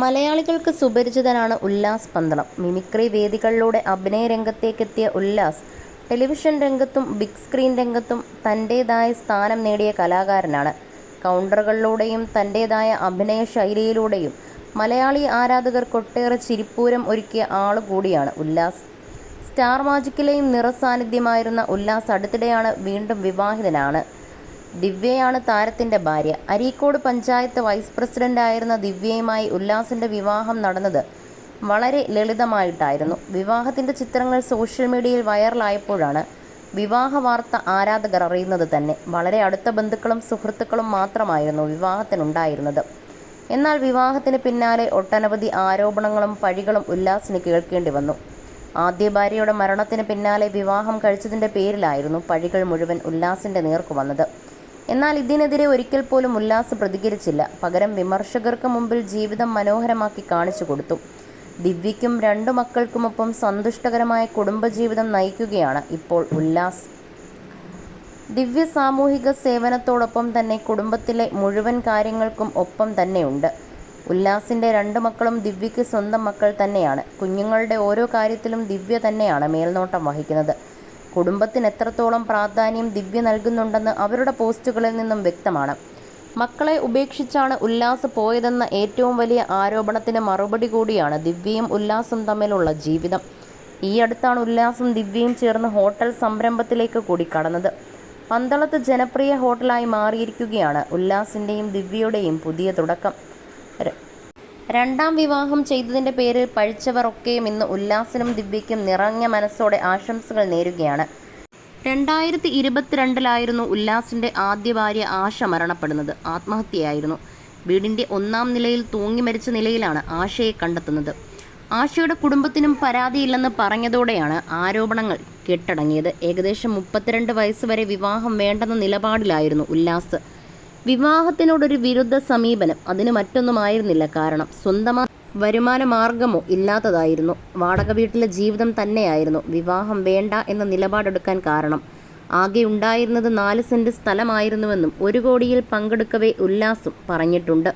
മലയാളികൾക്ക് സുപരിചിതനാണ് ഉല്ലാസ് പന്തളം. മിമിക്രി വേദികളിലൂടെ അഭിനയ രംഗത്തേക്കെത്തിയ ഉല്ലാസ് ടെലിവിഷൻ രംഗത്തും ബിഗ് സ്ക്രീൻ രംഗത്തും തന്റെതായ സ്ഥാനം നേടിയ കലാകാരനാണ്. കൗണ്ടറുകളിലൂടെയും തന്റേതായ അഭിനയ ശൈലിയിലൂടെയും മലയാളി ആരാധകർക്കൊട്ടേറെ ചിരിപ്പൂരം ഒരുക്കിയ ആളുകൂടിയാണ് ഉല്ലാസ്. സ്റ്റാർ മാജിക്കിലെയും നിറസാന്നിധ്യമായിരുന്ന ഉല്ലാസ് അടുത്തിടെയാണ് വീണ്ടും വിവാഹിതനാണ്. ദിവ്യയാണ് താരത്തിന്റെ ഭാര്യ. അരീക്കോട് പഞ്ചായത്ത് വൈസ് പ്രസിഡന്റായിരുന്ന ദിവ്യയുമായി ഉല്ലാസിന്റെ വിവാഹം നടന്നത് വളരെ ലളിതമായിട്ടായിരുന്നു. വിവാഹത്തിന്റെ ചിത്രങ്ങൾ സോഷ്യൽ മീഡിയയിൽ വൈറലായപ്പോഴാണ് വിവാഹ വാർത്ത ആരാധകർ അറിയുന്നത് തന്നെ. വളരെ അടുത്ത ബന്ധുക്കളും സുഹൃത്തുക്കളും മാത്രമായിരുന്നു വിവാഹത്തിനുണ്ടായിരുന്നത്. എന്നാൽ വിവാഹത്തിന് പിന്നാലെ ഒട്ടനവധി ആരോപണങ്ങളും പഴികളും ഉല്ലാസിന് കേൾക്കേണ്ടി വന്നു. ആദ്യ ഭാര്യയുടെ മരണത്തിന് പിന്നാലെ വിവാഹം കഴിച്ചതിന്റെ പേരിലായിരുന്നു പഴികൾ മുഴുവൻ ഉല്ലാസിന്റെ നേർക്കു വന്നത്. എന്നാൽ ഇതിനെതിരെ ഒരിക്കൽ പോലും ഉല്ലാസ് പ്രതികരിച്ചില്ല. പകരം വിമർശകർക്ക് മുമ്പിൽ ജീവിതം മനോഹരമാക്കി കാണിച്ചു കൊടുത്തു. ദിവ്യയ്ക്കും രണ്ടു മക്കൾക്കുമൊപ്പം സന്തുഷ്ടകരമായ കുടുംബജീവിതം നയിക്കുകയാണ് ഇപ്പോൾ ഉല്ലാസ്. ദിവ്യ സാമൂഹിക സേവനത്തോടൊപ്പം തന്നെ കുടുംബത്തിലെ മുഴുവൻ കാര്യങ്ങൾക്കും ഒപ്പം തന്നെയുണ്ട്. ഉല്ലാസിന്റെ രണ്ട് മക്കളും ദിവ്യയ്ക്ക് സ്വന്തം മക്കൾ തന്നെയാണ്. കുഞ്ഞുങ്ങളുടെ ഓരോ കാര്യത്തിലും ദിവ്യ തന്നെയാണ് മേൽനോട്ടം വഹിക്കുന്നത്. കുടുംബത്തിന് എത്രത്തോളം പ്രാധാന്യം ദിവ്യ നൽകുന്നുണ്ടെന്ന് അവരുടെ പോസ്റ്റുകളിൽ നിന്നും വ്യക്തമാണ്. മക്കളെ ഉപേക്ഷിച്ചാണ് ഉല്ലാസ് പോയതെന്ന ഏറ്റവും വലിയ ആരോപണത്തിന് മറുപടി കൂടിയാണ് ദിവ്യയും ഉല്ലാസും തമ്മിലുള്ള ജീവിതം. ഈ അടുത്താണ് ഉല്ലാസും ദിവ്യയും ചേർന്ന് ഹോട്ടൽ സംരംഭത്തിലേക്ക് കൂടി കടന്നത്. പന്തളത്ത് ജനപ്രിയ ഹോട്ടലായി മാറിയിരിക്കുകയാണ് ഉല്ലാസിന്റെയും ദിവ്യയുടെയും പുതിയ തുടക്കം. രണ്ടാം വിവാഹം ചെയ്തതിന്റെ പേരിൽ പഴിച്ചവർ ഒക്കെയും ഇന്ന് ഉല്ലാസിനും ദിവ്യയ്ക്കും നിറഞ്ഞ മനസ്സോടെ ആശംസകൾ നേരുകയാണ്. രണ്ടായിരത്തി ഇരുപത്തിരണ്ടിലായിരുന്നു ഉല്ലാസിന്റെ ആദ്യ ഭാര്യ ആശ മരണപ്പെടുന്നത്. ആത്മഹത്യയായിരുന്നു. വീടിന്റെ ഒന്നാം നിലയിൽ തൂങ്ങി മരിച്ച നിലയിലാണ് ആശയെ കണ്ടെത്തുന്നത്. ആശയുടെ കുടുംബത്തിനും പരാതിയില്ലെന്ന് പറഞ്ഞതോടെയാണ് ആരോപണങ്ങൾ കെട്ടടങ്ങിയത്. ഏകദേശം മുപ്പത്തിരണ്ട് വയസ്സ് വരെ വിവാഹം വേണ്ടെന്ന നിലപാടിലായിരുന്നു ഉല്ലാസ്. വിവാഹത്തിനോടൊരു വിരുദ്ധ സമീപനം. അതിന് മറ്റൊന്നുമായിരുന്നില്ല കാരണം. സ്വന്തമാ വരുമാന മാർഗമോ ഇല്ലാത്തതായിരുന്നു. വാടക വീട്ടിലെ ജീവിതം തന്നെയായിരുന്നു വിവാഹം വേണ്ട എന്ന നിലപാടെടുക്കാൻ കാരണം. ആകെ ഉണ്ടായിരുന്നത് നാല് സെന്റ് സ്ഥലമായിരുന്നുവെന്നും ഒരു കോടിയിൽ പങ്കെടുക്കവേ ഉല്ലാസും പറഞ്ഞിട്ടുണ്ട്.